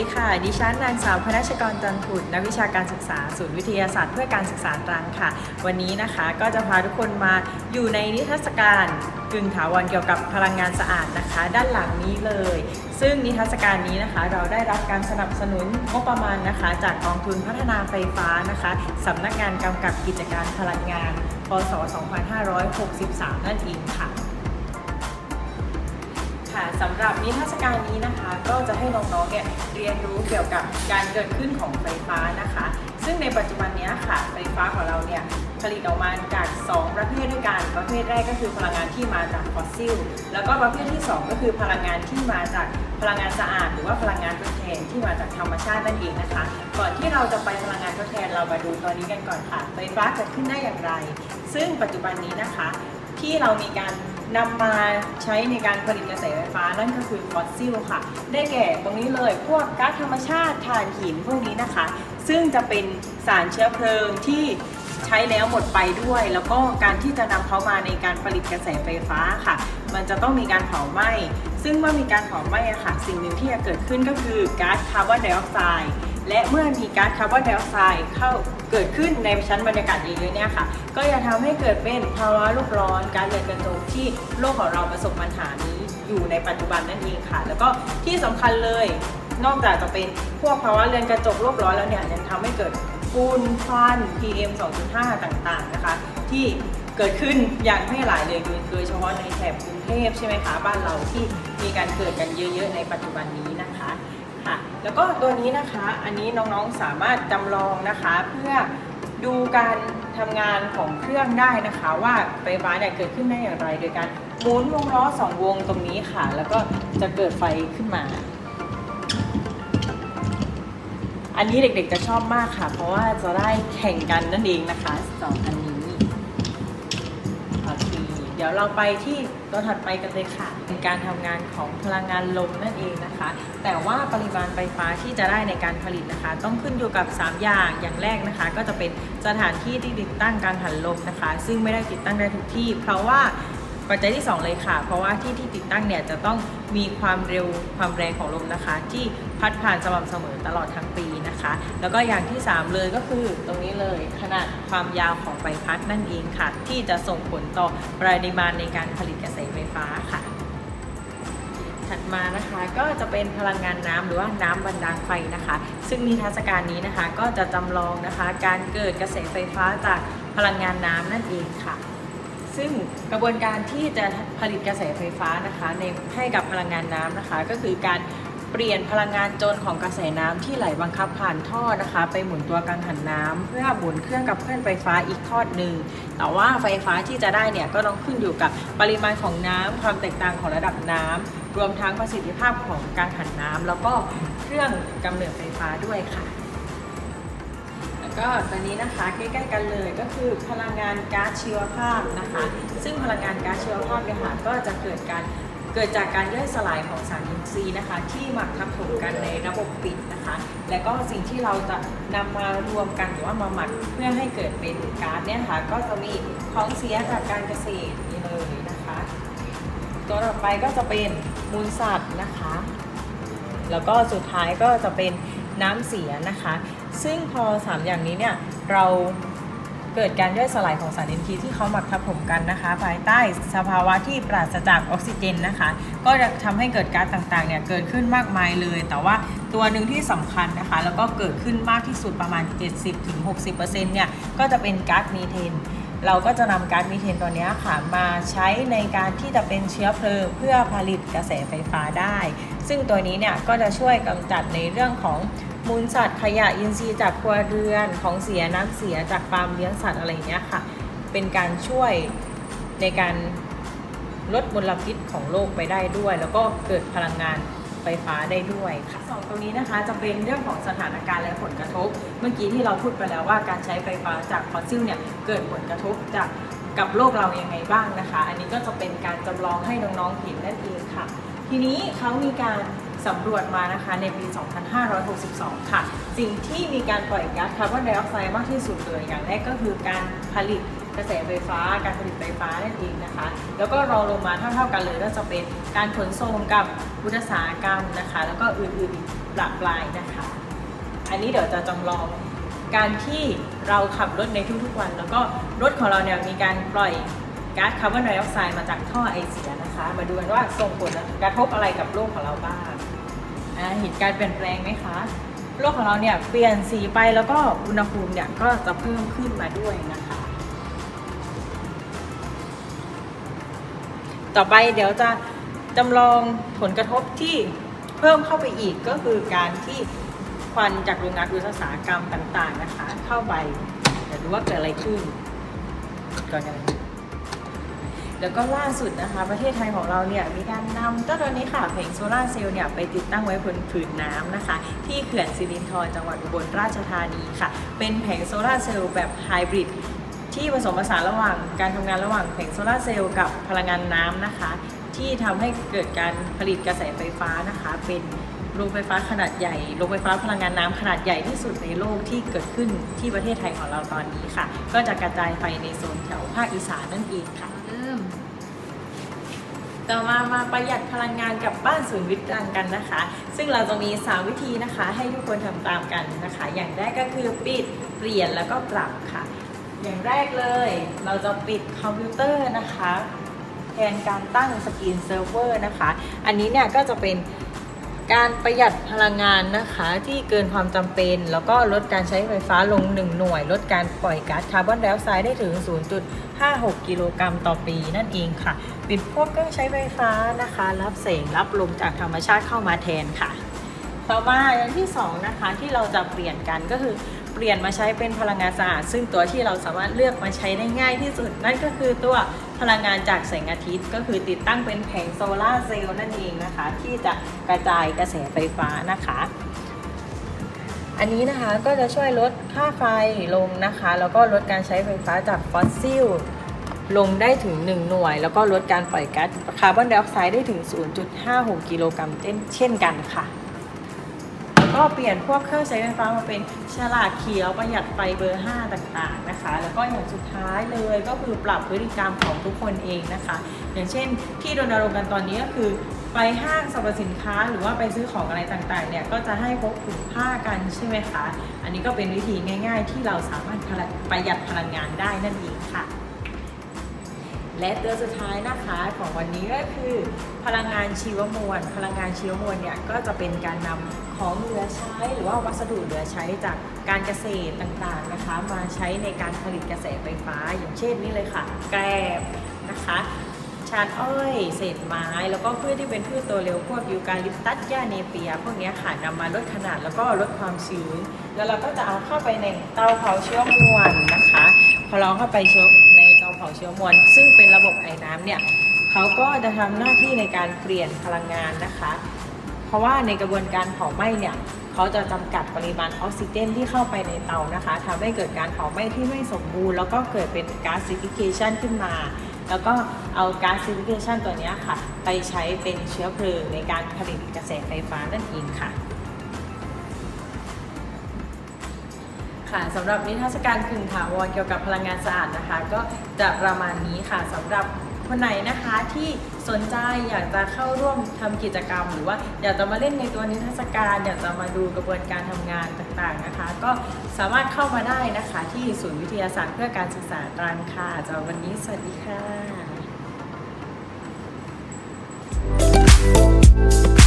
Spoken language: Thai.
ดีค่ะ ดิฉันนางสาวพนัชกรจันทุดนักวิชาการศึกษาศูนย์วิทยาศาสตร์เพื่อการศึกษาตรังค่ะ วันนี้นะคะก็จะพาทุกคนมาอยู่ในนิทรรศการกึ่งถาวรเกี่ยวกับพลังงานสะอาดนะคะ ด้านหลังนี้เลย ซึ่งนิทรรศการนี้นะคะ เราได้รับการสนับสนุนงบประมาณนะคะ จากกองทุนพัฒนาไฟฟ้านะคะสำนักงานกำกับกิจการพลังงานพศ 2563 นั่นเองค่ะ สำหรับนิทรรศการนี้นะคะ ก็จะให้น้องๆเนี่ยเรียนรู้เกี่ยวกับการเกิดขึ้นของไฟฟ้านะคะ ซึ่งในปัจจุบันนี้ค่ะไฟฟ้าของเราเนี่ยผลิตออกมาจาก 2 ประเภทด้วยกันประเภทแรกก็คือพลังงานที่มาจากฟอสซิล แล้วก็ประเภทที่ 2 ก็คือพลังงานที่มาจากพลังงานสะอาด หรือว่าพลังงานทดแทนที่มาจากธรรมชาตินั่นเองนะคะ ก่อนที่เราจะไปพลังงานทดแทนเรามาดูตัวนี้กันก่อนค่ะไฟฟ้าเกิดขึ้นได้อย่างไร ซึ่งปัจจุบันนี้นะคะ ที่เรามีการ นำมาใช้ในการผลิตกระแสไฟฟ้านั่นก็คือฟอสซิลค่ะ ได้แก่ตรงนี้เลยพวกก๊าซธรรมชาติถ่านหินพวกนี้นะคะ ซึ่งจะเป็นสารเชื้อเพลิงที่ใช้แล้วหมดไปด้วย แล้วก็การที่จะนำเขามาในการผลิตกระแสไฟฟ้าค่ะ มันจะต้องมีการเผาไหม้ซึ่งเมื่อมีการเผาไหม้ค่ะ สิ่งหนึ่งที่จะเกิดขึ้นก็คือก๊าซคาร์บอนไดออกไซด์ และเมื่อมีก๊าซคาร์บอนไดออกไซด์เข้าเกิดขึ้นในชั้นบรรยากาศเยอะๆเนี่ยค่ะ ก็จะทำให้เกิดเป็นภาวะโลกร้อน การเรือนกระจกที่โลกของเราประสบปัญหานี้อยู่ในปัจจุบันนั่นเองค่ะ แล้วก็ที่สำคัญเลยนอกจากจะเป็นพวกภาวะเรือนกระจกโลกร้อนแล้วเนี่ยยังทำให้เกิดฝุ่นควัน PM 2.5 ต่างๆนะคะ ที่เกิดขึ้นอย่างไม่หลายเลยโดยเฉพาะในแถบกรุงเทพใช่ไหมคะบ้านเราที่มีการเกิดกันเยอะ ๆ ในปัจจุบันนี้นะคะ แล้วก็ตัวนี้นะคะอันนี้น้องๆสามารถจำลองนะคะ เพื่อดูการทำงานของเครื่องได้นะคะ ว่าไฟฟ้าเนี่ยเกิดขึ้นได้อย่างไร โดยการหมุนวงล้อสองวงตรงนี้ค่ะ แล้วก็จะเกิดไฟขึ้นมา อันนี้เด็กๆจะชอบมากค่ะ เพราะว่าจะได้แข่งกันนั่นเองนะคะสองอันนี้ ดี๋ยวเราไปที่ตัวถัดไปกันเลยค่ะเป็นการทำงานของพลังงานลมนั่นเองนะคะ แต่ว่าปริมาณไฟฟ้าที่จะได้ในการผลิตนะคะ ต้องขึ้นอยู่กับ 3 อย่างอย่างแรกนะคะ ก็จะเป็นสถานที่ที่ติดตั้งการหันลมนะคะ ซึ่งไม่ได้ติดตั้งได้ทุกที่ เพราะว่า ปัจจัยที่ 2 เลยค่ะ เพราะว่าที่ที่ติดตั้งเนี่ยจะต้องมีความเร็วความแรงของลมนะคะ ที่พัดผ่านสม่ำเสมอตลอดทั้งปีนะคะ แล้วก็อย่างที่ 3 เลยก็คือตรงนี้เลยขนาดความยาวของใบพัดนั่นเองค่ะ ที่จะส่งผลต่อปริมาณในการผลิตกระแสไฟฟ้าค่ะถัดมานะคะก็จะเป็นพลังงานน้ำหรือว่าน้ำบันดาลไฟนะคะ ซึ่งนิทรรศการนี้นะคะก็จะจำลองนะคะ การเกิดกระแสไฟฟ้าจากพลังงานน้ำนั่นเองค่ะ ซึ่งกระบวนการที่จะผลิตกระแสไฟฟ้านะคะในให้กับพลังงานน้ำนะคะ ก็คือการเปลี่ยนพลังงานจนของกระแสน้ำที่ไหลบังคับผ่านท่อนะคะ ไปหมุนตัวกังหันน้ำเพื่อหมุนเครื่องกับเคลื่อนไฟฟ้าอีกทอดหนึ่งแต่ว่าไฟฟ้าที่จะได้เนี่ยก็ต้องขึ้นอยู่กับปริมาณของน้ำความแตกต่างของระดับน้ำรวมทั้งประสิทธิภาพของกังหันน้ำแล้วก็เครื่องกำเนิดไฟฟ้าด้วยค่ะ ก็ตัวนี้นะคะใกล้ๆกันเลยก็คือพลังงานก๊าซชีวภาพนะคะ ซึ่งพลังงานก๊าซชีวภาพเนี่ยค่ะก็จะเกิดการเกิดจากการย่อยสลายของสารอินทรีย์นะคะ ที่หมักทับถมกันในระบบปิดนะคะ และก็สิ่งที่เราจะนำมารวมกันหรือว่ามาหมักเพื่อให้เกิดเป็นก๊าซเนี่ยค่ะก็จะมีของเสียจากการเกษตรนี่เลยนะคะ ตัวต่อไปก็จะเป็นมูลสัตว์นะคะ แล้วก็สุดท้ายก็จะเป็นน้ำเสียนะคะ ซึ่งพอ 3 อย่างนี้เนี่ยเราเกิดการย่อยสลายของสารอินทรีย์ที่เขาหมักทับถมกันนะคะ ภายใต้สภาวะที่ปราศจากออกซิเจนนะคะ ก็จะทำให้เกิดก๊าซต่างๆเนี่ยเกิดขึ้นมากมายเลย แต่ว่าตัวหนึ่งที่สำคัญนะคะ แล้วก็เกิดขึ้นมากที่สุดประมาณ 70-60%เนี่ยก็จะเป็นก๊าซมีเทนเราก็จะนำก๊าซมีเทนตัวนี้ค่ะมาใช้ในการที่จะเป็นเชื้อเพลิงเพื่อผลิตกระแสไฟฟ้าได้ ซึ่งตัวนี้เนี่ยก็จะช่วยกำจัดในเรื่องของ มูลสัตว์ขยะอินทรีย์จากครัวเรือนของเสียน้ำเสียจากฟาร์มเลี้ยงสัตว์อะไรเงี้ยค่ะ เป็นการช่วยในการลดมลพิษของโลกไปได้ด้วย แล้วก็เกิดพลังงานไฟฟ้าได้ด้วยค่ะสองตรงนี้นะคะจะเป็นเรื่องของสถานการณ์และผลกระทบ เมื่อกี้ที่เราพูดไปแล้วว่าการใช้ไฟฟ้าจากฟอสซิลเนี่ยเกิดผลกระทบจากกับโลกเรายังไงบ้างนะคะ อันนี้ก็จะเป็นการจำลองให้น้องๆเห็นนั่นเองค่ะ ทีนี้เขามีการ สำรวจมานะคะในปี 2562 ค่ะ สิ่งที่มีการปล่อยก๊าซคาร์บอนไดออกไซด์มากที่สุดเลยอย่างแรกก็คือการผลิตกระแสไฟฟ้า การผลิตไฟฟ้านั่นเองนะคะ แล้วก็รองลงมาเท่าๆกันเลยก็จะเป็นการขนส่งกับอุตสาหกรรมนะคะ แล้วก็อื่นๆอีกหลากหลายนะคะ อันนี้เดี๋ยวจะจำลองการที่เราขับรถในทุกๆวัน แล้วก็รถของเราเนี่ยมีการปล่อยก๊าซคาร์บอนไดออกไซด์มาจากท่อไอเสียนะคะ มาดูกันว่าส่งผลกระทบอะไรกับโลกของเราบ้าง อ่าเห็นการเปลี่ยนแปลงไหมคะโลกของเราเนี่ยเปลี่ยนสีไปแล้วก็อุณหภูมิเนี่ยก็จะเพิ่มขึ้นมาด้วยนะคะ ต่อไปเดี๋ยวจะจำลองผลกระทบที่เพิ่มเข้าไปอีกก็คือการที่ควันจากโรงงานอุตสาหกรรมต่าง ๆ นะคะ เข้าไปเดี๋ยวดูว่าเกิดอะไรขึ้นก่อนกัน แล้วก็ล่าสุดนะคะ ประเทศไทยของเราเนี่ยมีการนำเจ้าตัวนี้ค่ะแผงโซลาร์เซลล์เนี่ยไปติดตั้งไว้บนผืนน้ำนะคะ ที่เขื่อนสิรินธรจังหวัดอุบลราชธานีค่ะ เป็นแผงโซลาร์เซลล์แบบไฮบริดที่ผสมผสานระหว่างการทำงานระหว่างแผงโซลาร์เซลล์กับพลังงานน้ำนะคะ ที่ทำให้เกิดการผลิตกระแสไฟฟ้านะคะ เป็นโรงไฟฟ้าขนาดใหญ่ โรงไฟฟ้าพลังงานน้ำขนาดใหญ่ที่สุดในโลกที่เกิดขึ้นที่ประเทศไทยของเราตอนนี้ค่ะ ก็จะกระจายไฟในโซนแถวภาคอีสานนั่นเองค่ะ ต่อมามาประหยัดพลังงานกับบ้านศูนย์วิทย์รังกันนะคะ ซึ่งเราจะมี 3 วิธีนะคะ ให้ทุกคนทำตามกันนะคะ อย่างแรกก็คือปิดเปลี่ยนแล้วก็ปรับค่ะ อย่างแรกเลยเราจะปิดคอมพิวเตอร์นะคะ แทนการตั้งสกรีนเซิร์ฟเวอร์นะคะ อันนี้เนี่ยก็จะเป็น การประหยัดพลังงานนะคะที่เกินความจำเป็น แล้วก็ลดการใช้ไฟฟ้าลง 1 หน่วย ลดการปล่อยก๊าซคาร์บอนไดออกไซด์ได้ถึง 0.56 กิโลกรัมต่อปีนั่นเองค่ะ ปิดพวกเครื่องใช้ไฟฟ้านะคะ รับแสงรับลมจากธรรมชาติเข้ามาแทนค่ะ ต่อมาอย่างที่สองนะคะที่เราจะเปลี่ยนกันก็คือ ปลี่ยนมาใช้เป็นพลังงานสะอาด ซึ่งตัวที่เราสามารถเลือกมาใช้ได้ง่ายที่สุด นั่นก็คือตัวพลังงานจากแสงอาทิตย์ ก็คือติดตั้งเป็นแผงโซลาร์เซลล์นั่นเองนะคะ ที่จะกระจายกระแสไฟฟ้านะคะ อันนี้นะคะก็จะช่วยลดค่าไฟลงนะคะ แล้วก็ลดการใช้ไฟฟ้าจากฟอสซิลลงได้ถึง 1 หน่วย แล้วก็ลดการปล่อยก๊าซคาร์บอนไดออกไซด์ได้ถึง 0.56 กิโลกรัมเช่นกันค่ะ ก็เปลี่ยนพวกเครื่องใช้ไฟฟ้ามาเป็นฉลากเขียวประหยัดไฟเบอร์ 5 ต่างๆนะคะ แล้วก็อย่างสุดท้ายเลยก็คือปรับพฤติกรรมของทุกคนเองนะคะ อย่างเช่น ที่รณรงค์กันตอนนี้ก็คือไปห้างสรรพสินค้าหรือว่าไปซื้อของอะไรต่างๆเนี่ยก็จะให้พกถุงผ้ากันใช่ไหมคะ อันนี้ก็เป็นวิธีง่าย ๆ ที่เราสามารถประหยัดพลังงานได้นั่นเองค่ะ และตัวสุดท้ายนะคะของวันนี้ก็คือ พลังงานชีวมวล พลังงานชีวมวลเนี่ยก็จะเป็นการนำของเหลือใช้ หรือว่าวัสดุเหลือใช้จากการเกษตรต่างๆนะคะ มาใช้ในการผลิตกระแสไฟฟ้า อย่างเช่นนี่เลยค่ะ แกลบนะคะชานอ้อย เศษไม้ แล้วก็พืชที่เป็นพืชตัวเร็วพวกยูคาลิปตัสหญ้าเนเปีย พวกนี้ค่ะนำมาลดขนาดแล้วก็ลดความชื้น แล้วเราก็จะเอาเข้าไปในเตาเผาเชื้อมวลนะคะ พอเราเข้าไปเชื้อ ในเตาเชื้อมวลซึ่งเป็นระบบไอ้น้ำเนี่ยเขาก็จะทำหน้าที่ในการเปลี่ยนพลังงานนะคะ เพราะว่าในกระบวนการเผาไหม้เนี่ยเขาจะจำกัดปริมาณออกซิเจนที่เข้าไปในเตานะคะทำให้เกิดการเผาไหม้ที่ไม่สมบูรณ์ แล้วก็เกิดเป็นก๊าซซิฟิเคชันขึ้นมา แล้วก็เอาก๊าซซิฟิเคชันตัวนี้ค่ะ ไปใช้เป็นเชื้อเพลิงในการผลิตกระแสไฟฟ้านั่นเองค่ะ ค่ะสำหรับนิทรรศการกึ่งถาวรเกี่ยวกับพลังงานสะอาดนะคะ ก็จะประมาณนี้ค่ะสำหรับคนไหนนะคะที่สนใจอยากจะเข้าร่วมทำกิจกรรม หรือว่าอยากจะมาเล่นในตัวนิทรรศการ อยากจะมาดูกระบวนการทำงานต่างๆนะคะ ก็สามารถเข้ามาได้นะคะที่ศูนย์วิทยาศาสตร์เพื่อการศึกษาตรังค่ะสำหวันนี้สวัสดีค่ะ